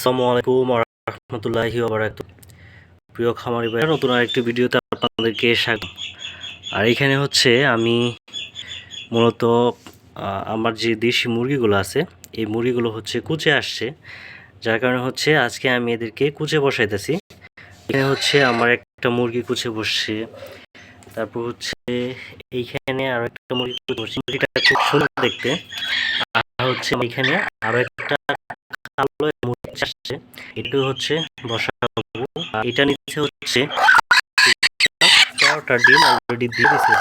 আসসালামু রহমতুল্লাহি প্রিয় খামারি ভাই নতুন আরেকটি ভিডিওতে আপনাদেরকে স্বাগত আর এখানে হচ্ছে আমি মূলত আমার যে দেশি মুরগিগুলো আছে, এই মুরগিগুলো হচ্ছে কুচে আসছে। যার কারণে হচ্ছে আজকে আমি এদেরকে কুচে বসাইতেছি। এখানে হচ্ছে আমার একটা মুরগি কুচে বসছে। তারপর হচ্ছে এইখানে আরও একটা মুরগি কুচে বসছে। মুরগিটা খুব সুন্দর দেখতে। আর হচ্ছে এখানে আরও একটা কালো আসছে। এটা হচ্ছে বসা আর এটা নিচে হচ্ছে তেরোটা ডিম অলরেডি দিয়ে হয়েছে।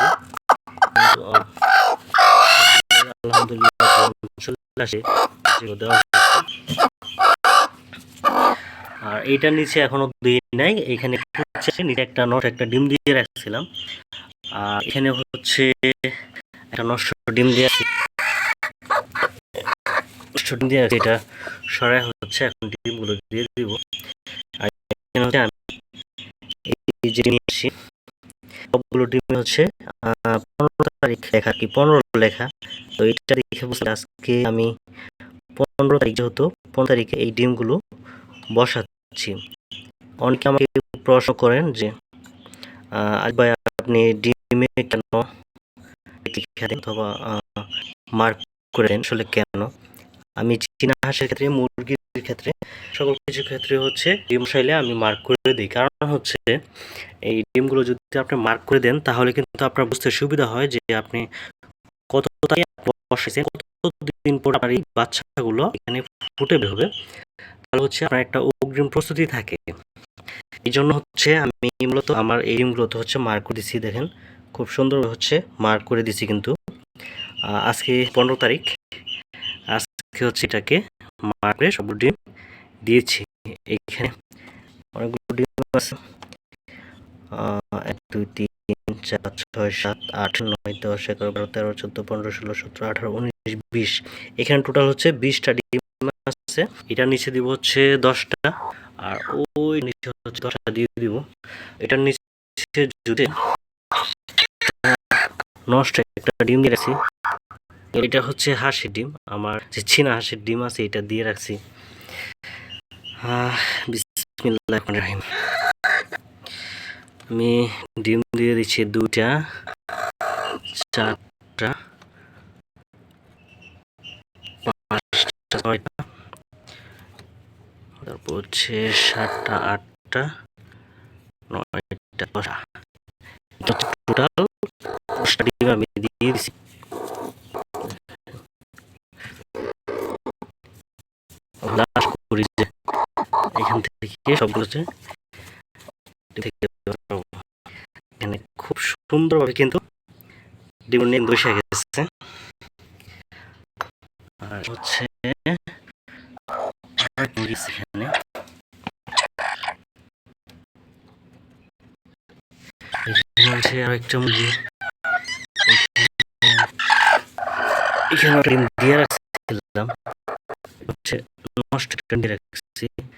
আর এইটার নিচে এখনও দিই নাই। এখানে নিচে একটা নষ্ট একটা ডিম দিয়ে রাখছিলাম। আর এখানে হচ্ছে একটা নষ্ট ডিম দিয়ে ডিম দিয়ে এটা সরাই হচ্ছে, এখন ডিমগুলো দিয়ে দিব। আর এখানে হচ্ছে আমি এই যে আসি সবগুলো ডিম হচ্ছে পনেরো তারিখ লেখা কি, পনেরো লেখা। তো এটা দেখে বুঝতে আজকে আমি পনেরো তারিখ যেহেতু, পনেরো তারিখে এই ডিমগুলো বসাচ্ছি। অনেকে আমাকে প্রশ্ন করেন যে আজ ভাই আপনি ডিমে কেন লিখে দেন অথবা মার্ক করে দেন আসলে কেন? আমি চীনা হাঁসের ক্ষেত্রে, মুরগির ক্ষেত্রে, সকল কিছু ক্ষেত্রে হচ্ছে ডিম বসাইলে আমি মার্ক করে দিই। কারণ হচ্ছে, এই ডিমগুলো যদি আপনি মার্ক করে দেন, তাহলে কিন্তু আপনার বুঝতে সুবিধা হয় যে আপনি কত তারিখে বসাইছেন কত দিন পর আপনার এই বাচ্চাগুলো এখানে ফুটে বের হবে তাহলে হচ্ছে আপনার একটা অগ্রিম প্রস্তুতি থাকে। এই জন্য হচ্ছে আমি মূলত আমার এই ডিমগুলোতে হচ্ছে মার্ক করে দিচ্ছি দেখেন। খুব সুন্দর হচ্ছে মার্ক করে দিচ্ছি কিন্তু। আজকে পনেরো তারিখ। আজকে হচ্ছে এটাকে মার্কে সব ডিম দিয়েছি। এইখানে অনেকগুলো ডিম আছে। এক, দুই, তিন, চার, ছয়, সাত, আট, নয়, দশ, এগারো, বারো, তেরো, চোদ্দ, পনেরো, ষোলো, সতেরো, আঠারো, উনিশ, বিশ। এখানে টোটাল হচ্ছে বিশটা ডিম আছে। এটার নিচে দিব হচ্ছে দশটা। আর ওই নিচে হচ্ছে দশটা দিয়ে দিব। এটার নিচে যদি নষ্ট একটা ডিম দিয়ে এটা হচ্ছে হাঁসের ডিম। আমার যে চীনা হাঁসের ডিম আছে, এটা দিয়ে রাখছি। আমি ডিম দিয়ে দিচ্ছি দুটা চারটা, পাঁচটা, ছয়টা, তারপর হচ্ছে সাতটা, আটটা, নয়টা, দশটা। টোটাল দশটা ডিম আমি দিয়ে দিছি আমরা আশা করি যে এখান থেকে সবগুলো এখানে খুব সুন্দরভাবে কিন্তু ডিম নিয়ে বসে গেছে। আর হচ্ছে এখানে। হচ্ছে আরেকটা মুরগি এখানে- একটা দিয়ে রাখছিলাম। হচ্ছে নষ্ট একটা রাখছি এখানে আমরা আহ, ডিম নাই। বিসমিল্লাহির রহমানির রহিম।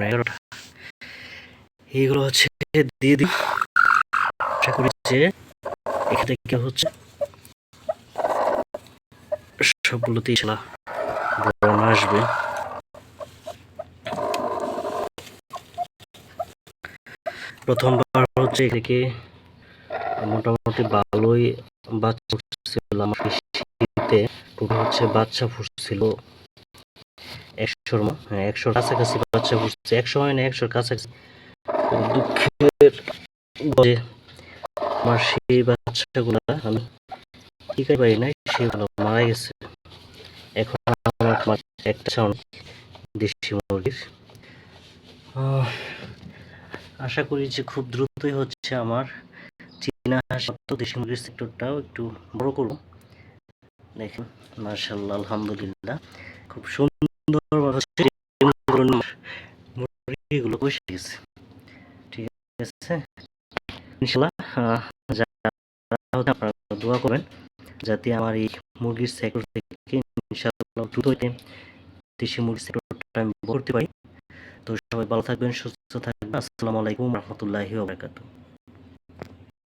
এগারোটা হচ্ছে দিয়ে দিই আশা করি যে এখান থেকে হচ্ছে আসবে। প্রথমবার হচ্ছে থেকে মোটামুটি ভালোই বাচ্চা ফুটছিল, আমার শীতে হচ্ছে বাচ্চা ফুটছিল। একশোর হ্যাঁ একশোর কাছাকাছি বাচ্চা একশো হয় না, একশোর কাছাকাছি। দুঃখের আমার সেই বাচ্চাগুলা, আমি পারি নাই সেগুলো মারা গেছে। এখন আমার একটা দেশি মুরগির। আশা করি যে খুব দ্রুতই হচ্ছে আমার চীনা হাঁস, তো দেশি মুরগির সেক্টরটাও একটু বড় করব। দেখেন মার্শাল্লাহ আলহামদুলিল্লাহ, খুব সুন্দর মুরগিগুলো বসে গেছে। ঠিক আছে? ইনশাল্লাহ আপনারা দোয়া করবেন যাতে আমার এই মুরগির সেক্টর থেকে ইনশাল্লাহ দ্রুত হইতে দেশি মুরগির সেক্টরটা আমি করতে পারি। তো সবাই ভালো থাকবেন, সুস্থ থাকবেন। আসসালামু আলাইকুম রহমতুল্লাহি